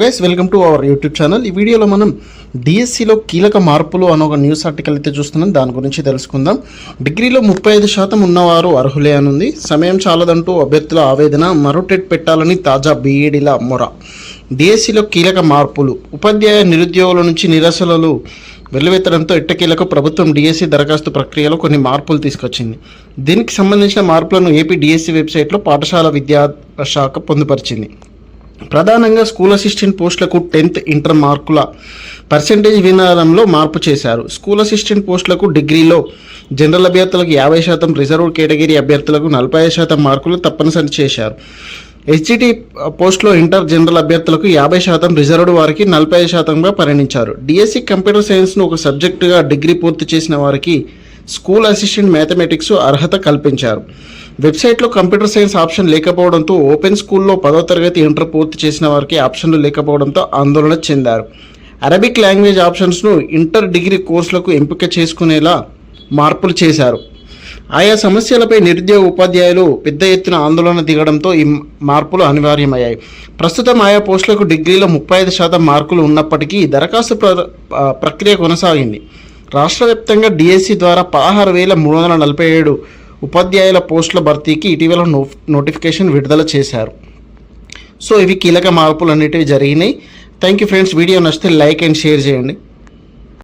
Guys welcome to our YouTube channel ఈ వీడియోలో మనం డిఎస్సిలో కీలక మార్పులు అని ఒక న్యూస్ ఆర్టికల్ అయితే చూస్తున్నాం. దాని గురించి తెలుసుకుందాం. డిగ్రీలో ముప్పై ఐదు శాతం ఉన్నవారు అర్హులే అనుంది. సమయం చాలదంటూ అభ్యర్థుల ఆవేదన మరోటెట్ పెట్టాలని తాజా బీఈడీల మొర. డిఎస్సిలో కీలక మార్పులు. ఉపాధ్యాయ నిరుద్యోగుల నుంచి నిరసనలు వెల్లువెత్తడంతో ఎట్టకేలకు ప్రభుత్వం డిఎస్సి దరఖాస్తు ప్రక్రియలో కొన్ని మార్పులు తీసుకొచ్చింది. దీనికి సంబంధించిన మార్పులను ఏపీ డిఎస్సి వెబ్సైట్లో పాఠశాల విద్యా శాఖ పొందుపరిచింది. ప్రధానంగా స్కూల్ అసిస్టెంట్ పోస్టులకు టెన్త్ ఇంటర్ మార్కుల పర్సెంటేజ్ విధానంలో మార్పు చేశారు. స్కూల్ అసిస్టెంట్ పోస్టులకు డిగ్రీలో జనరల్ అభ్యర్థులకు యాభై శాతం రిజర్వ్ కేటగిరీ అభ్యర్థులకు నలభై ఐదు శాతం మార్కులు తప్పనిసరి చేశారు. హెచ్జిటి పోస్టులో ఇంటర్ జనరల్ అభ్యర్థులకు యాభై శాతం రిజర్వ్డ్ వారికి నలభై ఐదు శాతంగా పరిగణించారు డిఎస్సి కంప్యూటర్ సైన్స్ను ఒక సబ్జెక్టుగా డిగ్రీ పూర్తి చేసిన వారికి స్కూల్ అసిస్టెంట్ మ్యాథమెటిక్స్ అర్హత కల్పించారు. వెబ్సైట్లో కంప్యూటర్ సైన్స్ ఆప్షన్ లేకపోవడంతో ఓపెన్ స్కూల్లో పదో తరగతి ఇంటర్ పూర్తి చేసిన వారికి ఆప్షన్లు లేకపోవడంతో ఆందోళన చెందారు. అరబిక్ లాంగ్వేజ్ ఆప్షన్స్ను ఇంటర్ డిగ్రీ కోర్సులకు ఎంపిక చేసుకునేలా మార్పులు చేశారు. ఆయా సమస్యలపై నిరుద్యోగ ఉపాధ్యాయులు పెద్ద ఎత్తున ఆందోళన దిగడంతో ఈ మార్పులు అనివార్యమయ్యాయి. ప్రస్తుతం ఆయా పోస్టులకు డిగ్రీలో ముప్పై ఐదు శాతం మార్కులు ఉన్నప్పటికీ దరఖాస్తు ప్ర ప్రక్రియ కొనసాగింది. రాష్ట్ర వ్యాప్తంగా డిఎస్సి ద్వారా పదహారు వేల మూడు వందల నలభై ఏడు ఉపాధ్యాయుల పోస్టుల భర్తీకి ఇటీవల నో నోటిఫికేషన్ విడుదల చేశారు. సో ఇవి కీలక మార్పులు అనేటివి జరిగినాయి. థ్యాంక్ యూ ఫ్రెండ్స్ వీడియో నచ్చితే లైక్ అండ్ షేర్ చేయండి.